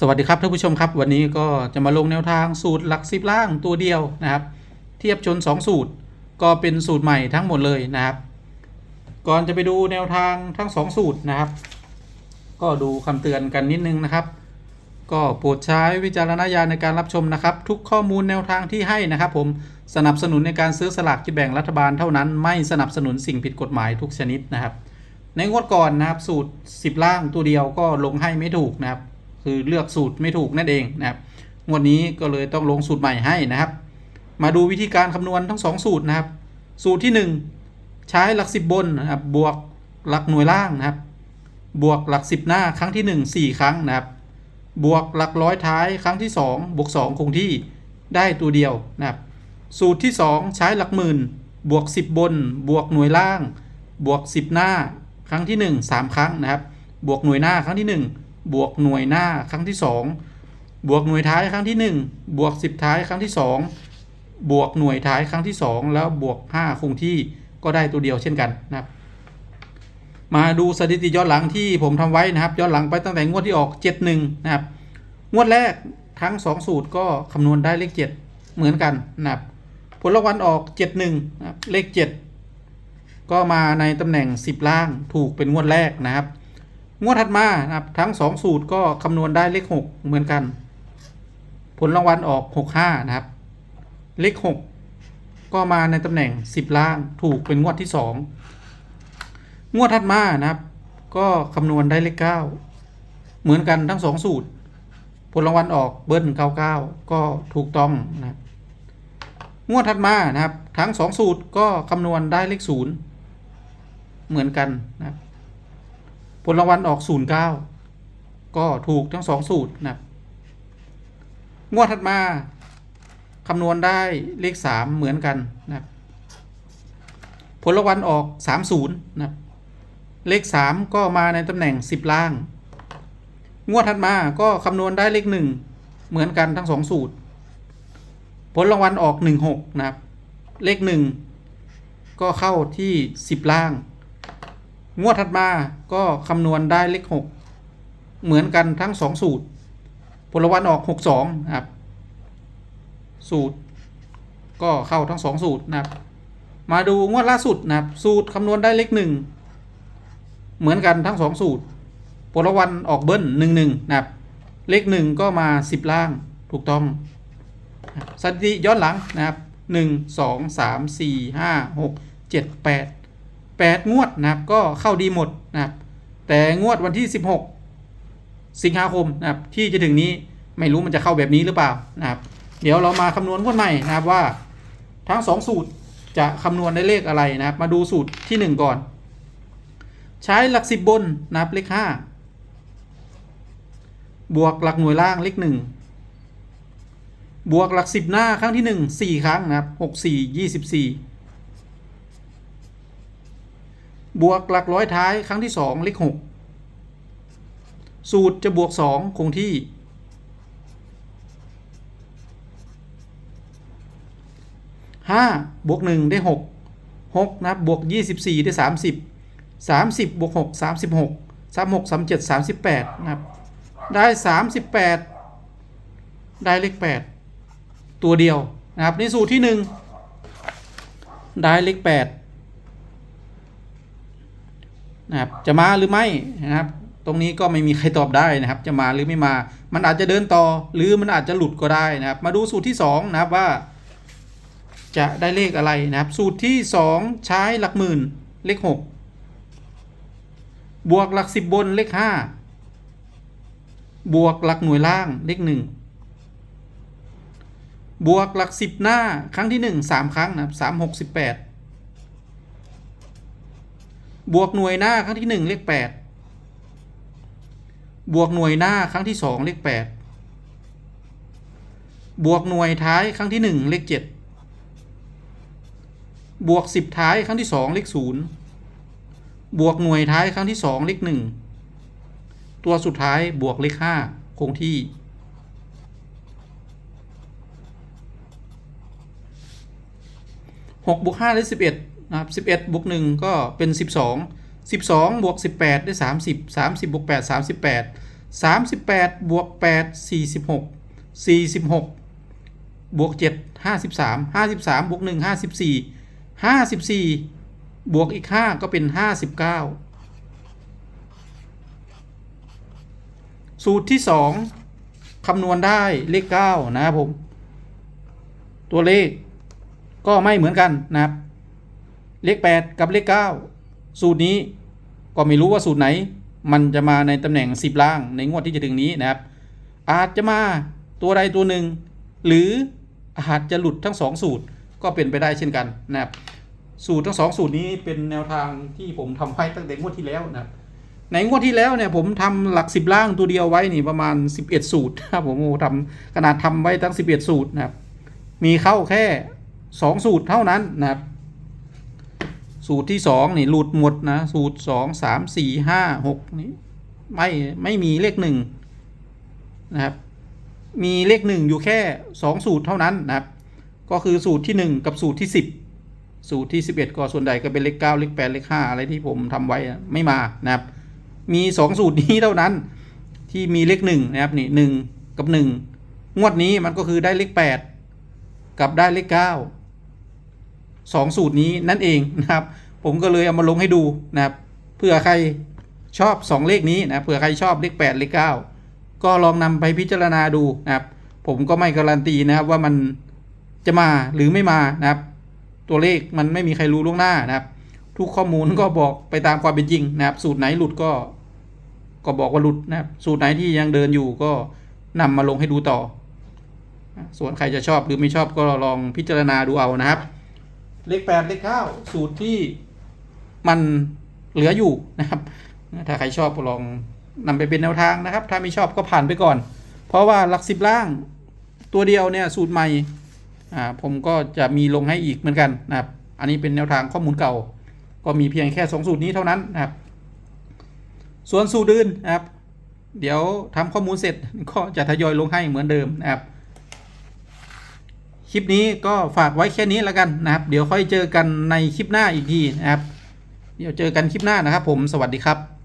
สวัสดีครับท่านผู้ชมครับ วันนี้ก็จะมาลงแนวทางสูตรหลักสิบล่างตัวเดียวนะครับ เทียบชน 2 สูตร ก็เป็นสูตรใหม่ทั้งหมดเลยนะครับ ก่อนจะไปดูแนวทางทั้ง 2 สูตรนะครับ ก็ดูคำเตือนกันนิดนึงนะครับ ก็โปรดใช้วิจารณญาณในการรับชมนะครับ ทุกข้อมูลแนวทางที่ให้นะครับ ผมสนับสนุนในการซื้อสลากกินแบ่งรัฐบาลเท่านั้นไม่สนับสนุนสิ่งผิดกฎหมายทุกชนิดนะครับ ในงวดก่อนนะครับสูตร 10 ล่างตัวเดียวก็ลงให้ไม่ถูกนะครับ คือเลือกสูตรไม่ถูกนั่นเองนะครับงวดนี้ก็เลยต้องลงสูตรใหม่ให้นะครับ มาดูวิธีการคำนวณทั้ง 2 สูตรนะครับ สูตรที่ 1 ใช้หลัก 10 บนนะครับบวกหลักหน่วยล่างนะครับ บวกหลัก 10 หน้าครั้งที่ 1 4 ครั้งนะครับ บวกหลักร้อยท้ายครั้งที่ 2 บวก 2 คงที่ได้ตัวเดียวนะครับ สูตรที่ 2 ใช้หลักหมื่น บวก 10 บน บวกหน่วยล่าง บวก 10 หน้าครั้งที่ 1 3 ครั้งนะครับ บวกหน่วยหน้าครั้งที่ 1 บวกหน่วยหน้าครั้งที่ 2 บวกหน่วยท้ายครั้งที่ 1 บวก 10 ท้ายครั้งที่ 2 บวกหน่วยท้ายครั้งที่ 2 แล้วบวก 5 คงที่ก็ได้ตัวเดียวเช่นกันนะครับ มาดูสถิติย้อนหลังที่ผมทำไว้นะครับ ย้อนหลังไปตั้งแต่งวดที่ออก 71 นะครับ งวดแรกทั้ง 2 สูตรก็คำนวณได้เลข 7 เหมือนกันนะครับ ผลรางวัลออก 71 นะครับ เลข 7 ก็มาในตำแหน่ง 10 ล่างถูกเป็นงวดแรกนะครับ งวดถัดมานะครับ ทั้ง 2 สูตรก็คำนวณได้เลข 6 เหมือนกัน ผลรางวัลออก 65 นะครับ เลข 6 ก็มาในตำแหน่ง 10 ล่างถูกเป็นงวดที่ 2 งวดถัดมานะครับ ก็คำนวณได้เลข 9 เหมือนกันทั้ง 2 สูตร ผลรางวัลออกเบิ้ล99 ก็ถูกต้องนะครับ งวดถัดมานะครับ ทั้ง 2 สูตรก็คำนวณได้เลข 0 เหมือนกันนะครับ ลรางวัลออก09ก็ถูกทั้ง2สูตรนะครับงวดถัดมาคำนวณได้เลข3เหมือนกันนะครับผลรางวัลออก30นะครับเลข3ก็มาในตำแหน่ง10ล่าง งวดถัดมาก็คำนวณได้เลข1เหมือนกันทั้ง2สูตร ผลรางวัลออก16นะครับ เลข1ก็เข้าที่10ล่าง งวดถัดมาก็คำนวณได้เลข6เหมือนกันทั้ง2สูตร ผลรวัลออก62นะครับ สูตร ก็เข้าทั้ง2สูตรนะครับ มาดูงวดล่าสุดนะครับ สูตรคำนวณได้เลข1เหมือนกันทั้ง2สูตร ผลรวัลออกเบิ้ล1 1นะครับ เลข1ก็มา10ล่างถูกต้องสถิติย้อนหลังนะครับหนึ่งสองสามสี่ห้าหกเจ็ดแปด 8 งวดนะครับก็เข้าดีหมดนะครับแต่งวดวันที่ 16 สิงหาคมนะครับที่จะถึงนี้ไม่รู้มันจะเข้าแบบนี้หรือเปล่านะครับเดี๋ยวเรามาคำนวณงวดใหม่นะครับว่า ทั้ง 2 สูตรจะคำนวณได้เลขอะไรนะครับ มาดูสูตรที่ 1 ก่อน ใช้หลักสิบบนนะครับเลข 5 บวกหลักหน่วยล่างเลข 1บวกหลักสิบหน้าครั้งที่ 1 4 ครั้งนะครับ 6 4 24 บวกหลักร้อยท้ายครั้งที่สองเลขหกสูตรจะบวกสองคงที่ห้าบวกหนึ่งได้หกหกนะบบวกยี่สิบสี่ได้สามสิบสามสิบบวกหกสามสิบหกสามหกสามเจ็ดสามสิบแปดนะครับ ได้สามสิบแปดได้เลขแปดตัวเดียวนะครับ ในสูตรที่หนึ่งได้เลขแปด นะครับจะมาหรือไม่นะครับ ตรงนี้ก็ไม่มีใครตอบได้นะครับ จะมาหรือไม่มา มันอาจจะเดินต่อหรือมันอาจจะหลุดก็ได้นะครับ มาดูสูตรที่สองนะครับว่า จะได้เลขอะไรนะครับ สูตรที่สองใช้หลักหมื่นเลขหกบวกหลักสิบบนเลขห้าบวกหลักหน่วยล่างเลขหนึ่งบวกหลักสิบหน้าครั้งที่หนึ่งสามครั้งนะครับสามหกสิบแปด บวกหน่วยหน้าครั้งที่หนึ่งเลขแปดบวกหน่วยหน้าครั้งที่สองเลขแปดบวกหน่วยท้ายครั้งที่หนึ่งเลขเจ็ดบวกสิบท้ายครั้งที่สองเลขศูนย์บวกหน่วยท้ายครั้งที่สองเลขหนึ่งตัวสุดท้ายบวกเลขห้าคงที่หกบวกห้าได้สิบเอ็ด นะครับสิบเอ็ดบวกหนึ่งก็เป็นสิบสองสิบสองบวกสิบแปดได้สามสิบสามสิบบวกแปดสามสิบแปด38บวก8 46 46บวก7 53 53บวก1 54 54บวกอีก5ก็เป็น59สูตรที่2คำนวณได้เลข9นะครับผม ตัวเลขก็ไม่เหมือนกันนะครับ เลข 8 กับเลข 9 สูตรนี้ก็ไม่รู้ว่าสูตรไหน มันจะมาในตำแหน่ง 10 ล่างในงวดที่จะถึงนี้นะครับ อาจจะมาตัวใดตัวหนึ่ง หรืออาจจะหลุดทั้ง 2 สูตรก็เป็นไปได้เช่นกันนะครับ สูตรทั้งสองสูตรนี้เป็นแนวทางที่ผมทำไว้ตั้งแต่งวดที่แล้วนะครับในงวดที่แล้วเนี่ยผมทำหลักสิบล่างตัวเดียวไว้นี่ประมาณ 11 สูตรนะครับผมทำขนาดทำไว้ทั้ง 11 สูตรนะครับ มีเข้าแค่ 2 สูตรเท่านั้นนะครับ สูตรที่2นี่หลุดหมดนะสูตร2 3 4 5 6นี่ไม่ไม่มีเลขหนึ่งนะครับ มีเลขหนึ่งอยู่แค่2สูตรเท่านั้นนะครับ ก็คือสูตรที่1กับสูตรที่10สูตรที่11ก็ส่วนใหญ่ก็เป็นเลข9เลข8เลข5อะไรที่ผมทำไว้ไม่มานะครับ มี2สูตรนี้เท่านั้น ที่มีเลขหนึ่งนะครับนี่หนึ่งกับหนึ่งงวดนี้มันก็คือได้เลขแปดกับได้เลขเก้า สองสูตรนี้นั่นเองนะครับ ผมก็เลยเอามาลงให้ดูนะครับเผื่อใครชอบ 2 เลขนี้นะเผื่อใครชอบเลข 8 เลข 9 ก็ลองนำไปพิจารณาดูนะครับ ผมก็ไม่การันตีนะครับว่ามันจะมาหรือไม่มานะครับ ตัวเลขมันไม่มีใครรู้ล่วงหน้านะครับ ทุกข้อมูลก็บอกไปตามความเป็นจริงนะครับ สูตรไหนหลุดก็ ก็บอกว่าหลุดนะครับ สูตรไหนที่ยังเดินอยู่ก็นำมาลงให้ดูต่อ ส่วนใครจะชอบหรือไม่ชอบก็ลองพิจารณาดูเอานะครับ เลขแปดเลขเก้าสูตรที่มันเหลืออยู่นะครับ ถ้าใครชอบก็ลองนำไปเป็นแนวทางนะครับ ถ้าไม่ชอบก็ผ่านไปก่อน เพราะว่าหลักสิบล่างตัวเดียวเนี่ยสูตรใหม่อ่าผมก็จะมีลงให้อีกเหมือนกันนะครับ อันนี้เป็นแนวทางข้อมูลเก่า ก็มีเพียงแค่สองสูตรนี้เท่านั้นนะครับ ส่วนสูตรอื่นนะครับ เดี๋ยวทำข้อมูลเสร็จก็จะทยอยลงให้เหมือนเดิมนะครับ คลิปนี้ก็ฝากไว้แค่นี้แล้วกันนะครับ เดี๋ยวค่อยเจอกันในคลิปหน้าอีกทีนะครับ เดี๋ยวเจอกันคลิปหน้านะครับผมสวัสดีครับ